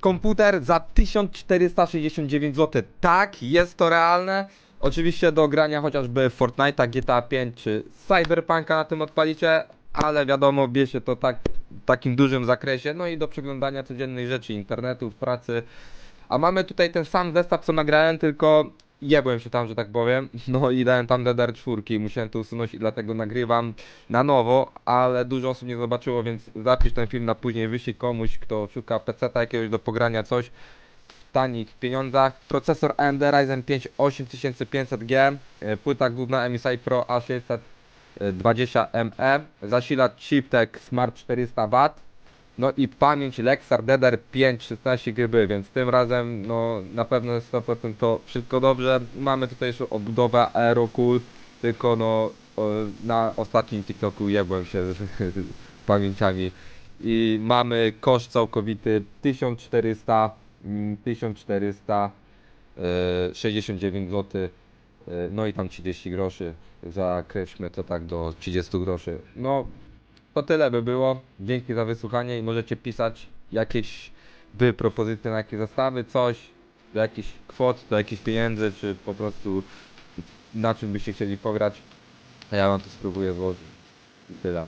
komputer za 1469 zł. Tak, jest to realne. Oczywiście do grania chociażby Fortnite'a, GTA 5 czy Cyberpunka na tym odpalicie, ale wiadomo, bierze to tak, w takim dużym zakresie, no i do przeglądania codziennych rzeczy, internetu, pracy. A mamy tutaj ten sam zestaw co nagrałem, tylko jebłem się tam, że tak powiem. No i dałem tam DDR4 i musiałem to usunąć i dlatego nagrywam na nowo, ale dużo osób nie zobaczyło, więc zapisz ten film na później, wyślij komuś, kto szuka PC jakiegoś do pogrania coś w tanich pieniądzach. Procesor AMD Ryzen 5 8500G, e, płyta główna MSI Pro A620ME, zasilacz Chiptech Smart 400W, no i pamięć Lexar DDR5 16 GB, więc tym razem no na pewno jest 100% to wszystko dobrze. Mamy tutaj jeszcze obudowę Aerocool, tylko no na ostatnim TikToku jebłem się z, pamięciami. I mamy koszt całkowity 1400 mm, 1469 zł. No i tam 30 groszy. Zakreślmy to tak do 30 groszy. No to tyle by było. Dzięki za wysłuchanie i możecie pisać jakieś by propozycje na zestawy, coś, do jakichś kwot, do jakichś pieniędzy, czy po prostu na czym byście chcieli pograć. Ja wam to spróbuję złożyć. Tyle.